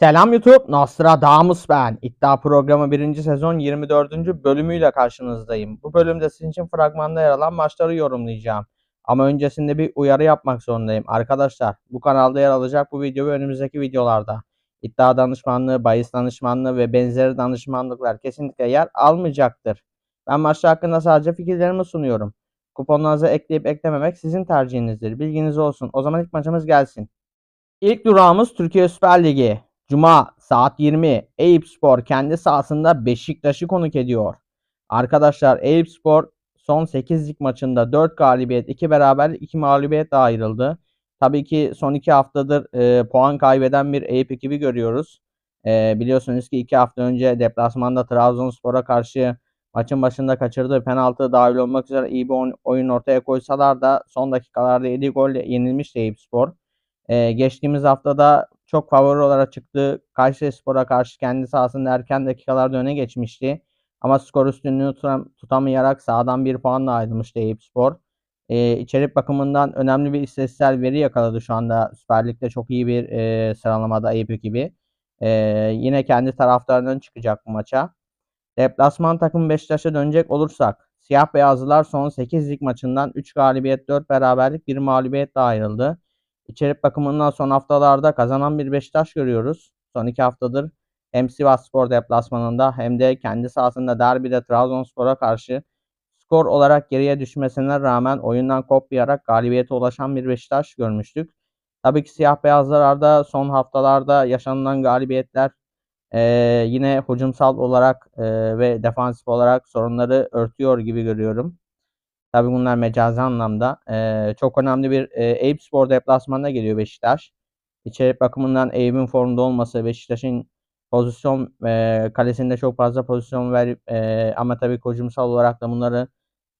Selam YouTube, Nostradamus ben. İddia programı 1. sezon 24. bölümüyle karşınızdayım. Bu bölümde sizin için fragmanda yer alan maçları yorumlayacağım. Ama öncesinde bir uyarı yapmak zorundayım. Arkadaşlar bu kanalda yer alacak bu video ve önümüzdeki videolarda iddia danışmanlığı, bahis danışmanlığı ve benzeri danışmanlıklar kesinlikle yer almayacaktır. Ben maçlar hakkında sadece fikirlerimi sunuyorum. Kuponlarınızı ekleyip eklememek sizin tercihinizdir. Bilginiz olsun. O zaman ilk maçımız gelsin. İlk durağımız Türkiye Süper Ligi. Cuma saat 20 Eyüp Spor kendi sahasında Beşiktaş'ı konuk ediyor. Arkadaşlar Eyüp Spor son 8 lig maçında 4 galibiyet, 2 beraberlik, 2 mağlubiyet ayrıldı. Tabii ki son 2 haftadır e, puan kaybeden bir Eyüp ekibi görüyoruz. E, biliyorsunuz ki 2 hafta önce deplasmanda Trabzonspor'a karşı maçın başında kaçırdığı penaltı dahil olmak üzere iyi bir oyun ortaya koysalar da son dakikalarda 7 golle yenilmişti Eyüp Spor. Ee, geçtiğimiz haftada çok favori olarak çıktı. Kayserispor'a karşı kendi sahasında erken dakikalarda öne geçmişti. Ama skor üstünlüğünü tutam tutamayarak sağdan bir puanla ayrılmıştı Eyüp Spor. Ee, içerik bakımından önemli bir istatistiksel veri yakaladı şu anda. Süper Lig'de çok iyi bir e, sıralamada Eyüp ekibi. Ee, yine kendi taraftarından çıkacak bu maça. Deplasman takım Beşiktaş'a dönecek olursak Siyah Beyazlılar son 8 lig maçından 3 galibiyet 4 beraberlik 1 mağlubiyetle ayrıldı. İçerik bakımından son haftalarda kazanan bir Beşiktaş görüyoruz. Son iki haftadır hem Sivas Spor deplasmanında hem de kendi sahasında derbide Trabzonspor'a karşı skor olarak geriye düşmesine rağmen oyundan kopmayarak galibiyete ulaşan bir Beşiktaş görmüştük. Tabii ki siyah beyazlarda son haftalarda yaşanılan galibiyetler e, yine hücumsal olarak e, ve defansif olarak sorunları örtüyor gibi görüyorum. Tabii bunlar mecazi anlamda. Ee, çok önemli bir e, Eyüp Spor deplasmanına geliyor Beşiktaş. İçerik bakımından Eyüp'ün formda olması, Beşiktaş'ın pozisyon e, kalesinde çok fazla pozisyon verip e, ama tabii hücumsal olarak da bunları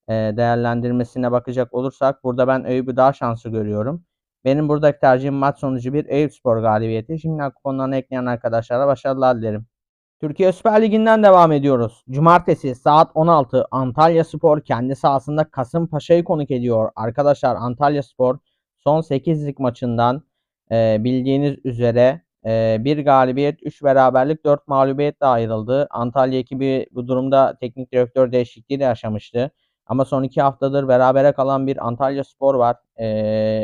e, değerlendirmesine bakacak olursak burada ben Eyüp'ü daha şanslı görüyorum. Benim buradaki tercihim maç sonucu bir Eyüp Spor galibiyeti. Şimdiden kuponlarını ekleyen arkadaşlara başarılar dilerim. Türkiye Süper Ligi'nden devam ediyoruz. Cumartesi saat 16 Antalya Spor kendi sahasında Kasımpaşa'yı konuk ediyor. Arkadaşlar Antalya Spor son 8 lig maçından e, bildiğiniz üzere e, bir galibiyet, 3 beraberlik, 4 mağlubiyetle ayrıldı. Antalya ekibi bu durumda teknik direktör değişikliği de yaşamıştı. Ama son 2 haftadır berabere kalan bir Antalya Spor var.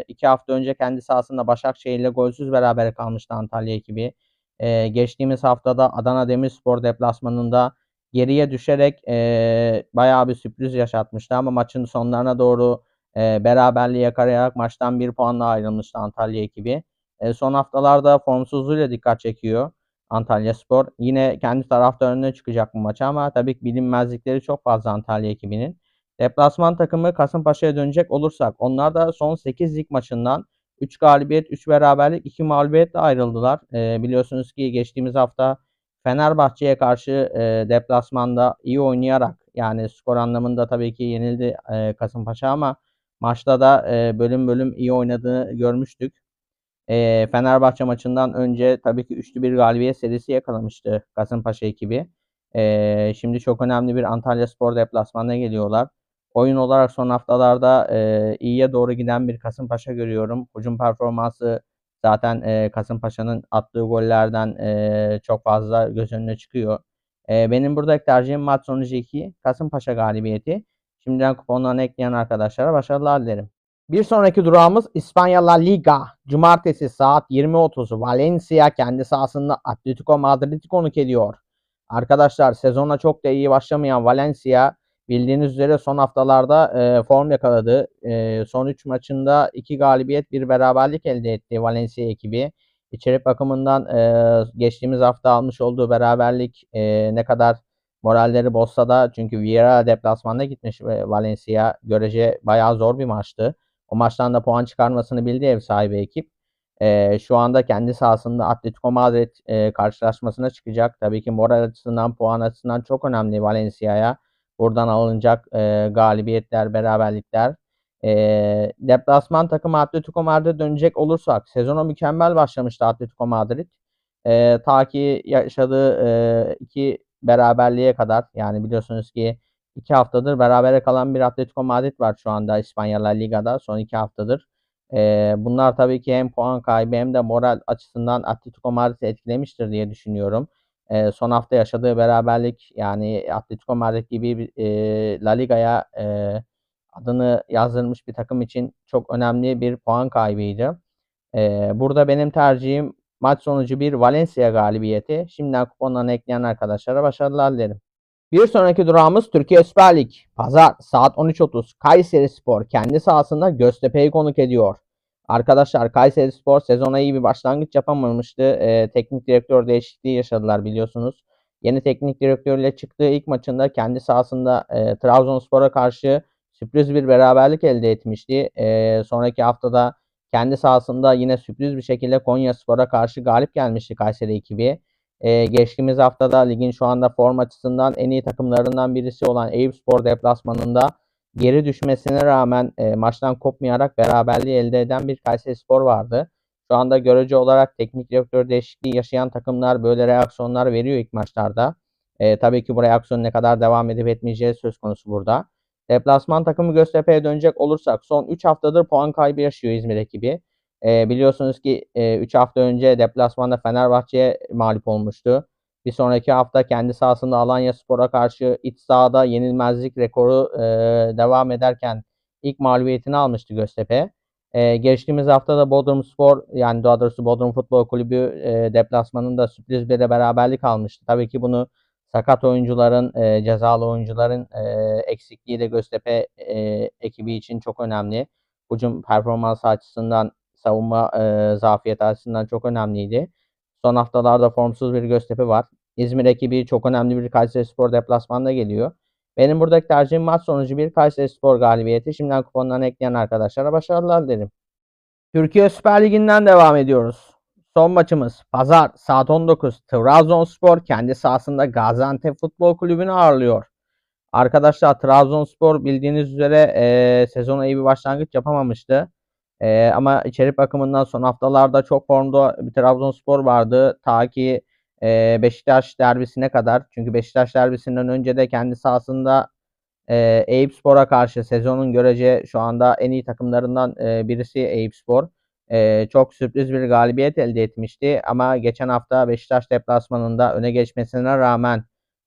2 e, hafta önce kendi sahasında Başakşehir ile golsüz berabere kalmıştı Antalya ekibi e, geçtiğimiz haftada Adana Demirspor deplasmanında geriye düşerek e, bayağı bir sürpriz yaşatmıştı ama maçın sonlarına doğru e, beraberliği yakalayarak maçtan bir puanla ayrılmıştı Antalya ekibi. E, son haftalarda formsuzluğuyla dikkat çekiyor Antalya Spor. Yine kendi taraftarına çıkacak bu maça ama tabii ki bilinmezlikleri çok fazla Antalya ekibinin. Deplasman takımı Kasımpaşa'ya dönecek olursak onlar da son 8 lig maçından 3 galibiyet, 3 beraberlik, 2 mağlubiyetle ayrıldılar. E, biliyorsunuz ki geçtiğimiz hafta Fenerbahçe'ye karşı e, deplasmanda iyi oynayarak yani skor anlamında tabii ki yenildi e, Kasımpaşa ama maçta da e, bölüm bölüm iyi oynadığını görmüştük. E, Fenerbahçe maçından önce tabii ki üçlü bir galibiyet serisi yakalamıştı Kasımpaşa ekibi. E, şimdi çok önemli bir Antalya Spor deplasmanına geliyorlar. Oyun olarak son haftalarda e, iyiye doğru giden bir Kasımpaşa görüyorum. Hücum performansı zaten e, Kasımpaşa'nın attığı gollerden e, çok fazla göz önüne çıkıyor. E, benim buradaki tercihim maç sonucu 2. Kasımpaşa galibiyeti. Şimdiden kuponlarını ekleyen arkadaşlara başarılar dilerim. Bir sonraki durağımız İspanya La Liga. Cumartesi saat 20.30 Valencia kendi sahasında Atletico Madrid'i konuk ediyor. Arkadaşlar sezona çok da iyi başlamayan Valencia Bildiğiniz üzere son haftalarda e, form yakaladı. E, son 3 maçında 2 galibiyet, 1 beraberlik elde etti Valencia ekibi. İçerik bakımından e, geçtiğimiz hafta almış olduğu beraberlik e, ne kadar moralleri bozsa da çünkü Vieira deplasmanda gitmiş Valencia görece bayağı zor bir maçtı. O maçtan da puan çıkarmasını bildi ev sahibi ekip. E, şu anda kendi sahasında Atletico Madrid e, karşılaşmasına çıkacak. Tabii ki moral açısından, puan açısından çok önemli Valencia'ya. Buradan alınacak e, galibiyetler, beraberlikler. E, deplasman takımı Atletico Madrid'e dönecek olursak sezona mükemmel başlamıştı Atletico Madrid. E, ta ki yaşadığı e, iki beraberliğe kadar yani biliyorsunuz ki iki haftadır berabere kalan bir Atletico Madrid var şu anda İspanya Liga'da son iki haftadır. Eee, bunlar tabii ki hem puan kaybı hem de moral açısından Atletico Madrid'i etkilemiştir diye düşünüyorum. Eee, son hafta yaşadığı beraberlik yani Atletico Madrid gibi eee, La Liga'ya eee, adını yazdırmış bir takım için çok önemli bir puan kaybıydı. Eee, burada benim tercihim maç sonucu bir Valencia galibiyeti. Şimdiden kuponlarına ekleyen arkadaşlara başarılar dilerim. Bir sonraki durağımız Türkiye Süper Lig. Pazar saat 13.30 Kayseri Spor kendi sahasında Göztepe'yi konuk ediyor. Arkadaşlar Kayseri Spor sezona iyi bir başlangıç yapamamıştı. Ee, teknik direktör değişikliği yaşadılar biliyorsunuz. Yeni teknik direktörle çıktığı ilk maçında kendi sahasında e, Trabzonspor'a karşı sürpriz bir beraberlik elde etmişti. E, sonraki haftada kendi sahasında yine sürpriz bir şekilde Konyaspor'a karşı galip gelmişti Kayseri ekibi. E, geçtiğimiz haftada ligin şu anda form açısından en iyi takımlarından birisi olan Eyüpspor deplasmanında geri düşmesine rağmen e, maçtan kopmayarak beraberliği elde eden bir Kayserispor vardı. Şu anda görece olarak teknik direktör değişikliği yaşayan takımlar böyle reaksiyonlar veriyor ilk maçlarda. E, tabii ki bu reaksiyon ne kadar devam edip etmeyeceği söz konusu burada. Deplasman takımı Göztepe'ye dönecek olursak son 3 haftadır puan kaybı yaşıyor İzmir ekibi. E, biliyorsunuz ki 3 e, hafta önce deplasmanda Fenerbahçe'ye mağlup olmuştu. Bir sonraki hafta kendi sahasında Alanya Spor'a karşı iç sahada yenilmezlik rekoru e, devam ederken ilk mağlubiyetini almıştı Göztepe. E, geçtiğimiz hafta da Bodrum Spor yani daha doğrusu Bodrum Futbol Kulübü e, deplasmanında sürpriz bir de beraberlik almıştı. Tabii ki bunu sakat oyuncuların, e, cezalı oyuncuların e, eksikliği de Göztepe e, ekibi için çok önemli. Hücum performansı açısından savunma e, zafiyeti açısından çok önemliydi. Son haftalarda formsuz bir Göztepe var. İzmir ekibi çok önemli bir Kayserispor deplasmanda geliyor. Benim buradaki tercihim maç sonucu bir Kayserispor galibiyeti. Şimdiden kuponlarını ekleyen arkadaşlara başarılar dilerim. Türkiye Süper Ligi'nden devam ediyoruz. Son maçımız pazar saat 19 Trabzonspor kendi sahasında Gaziantep Futbol Kulübü'nü ağırlıyor. Arkadaşlar Trabzonspor bildiğiniz üzere e, sezona iyi bir başlangıç yapamamıştı. E, ama içerik bakımından son haftalarda çok formda bir Trabzonspor vardı. Ta ki e, Beşiktaş derbisine kadar. Çünkü Beşiktaş derbisinden önce de kendi sahasında e, Eyüpspor'a karşı sezonun görece şu anda en iyi takımlarından e, birisi Eyüpspor. E, çok sürpriz bir galibiyet elde etmişti. Ama geçen hafta Beşiktaş deplasmanında öne geçmesine rağmen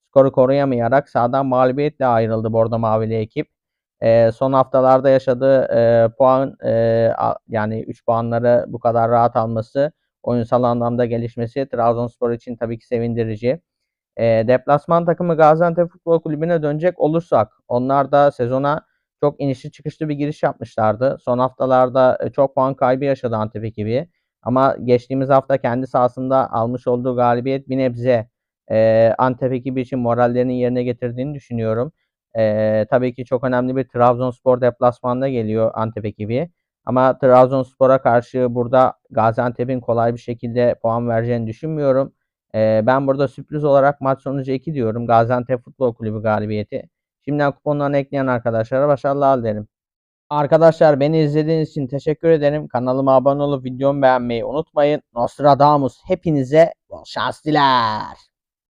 skoru koruyamayarak sağdan mağlubiyetle ayrıldı Bordo Mavili ekip. E, son haftalarda yaşadığı e, puan e, yani 3 puanları bu kadar rahat alması oyunsal anlamda gelişmesi Trabzonspor için tabii ki sevindirici. E, deplasman takımı Gaziantep Futbol Kulübü'ne dönecek olursak onlar da sezona çok inişli çıkışlı bir giriş yapmışlardı. Son haftalarda çok puan kaybı yaşadı Antep ekibi. Ama geçtiğimiz hafta kendi sahasında almış olduğu galibiyet bir nebze e, Antep ekibi için morallerinin yerine getirdiğini düşünüyorum. E, tabii ki çok önemli bir Trabzonspor deplasmanda geliyor Antep ekibi. Ama Trabzonspor'a karşı burada Gaziantep'in kolay bir şekilde puan vereceğini düşünmüyorum. E, ben burada sürpriz olarak maç sonucu 2 diyorum. Gaziantep Futbol Kulübü galibiyeti. Şimdiden kuponlarını ekleyen arkadaşlara başarılar dilerim. Arkadaşlar beni izlediğiniz için teşekkür ederim. Kanalıma abone olup videomu beğenmeyi unutmayın. Nostradamus hepinize bol şans diler.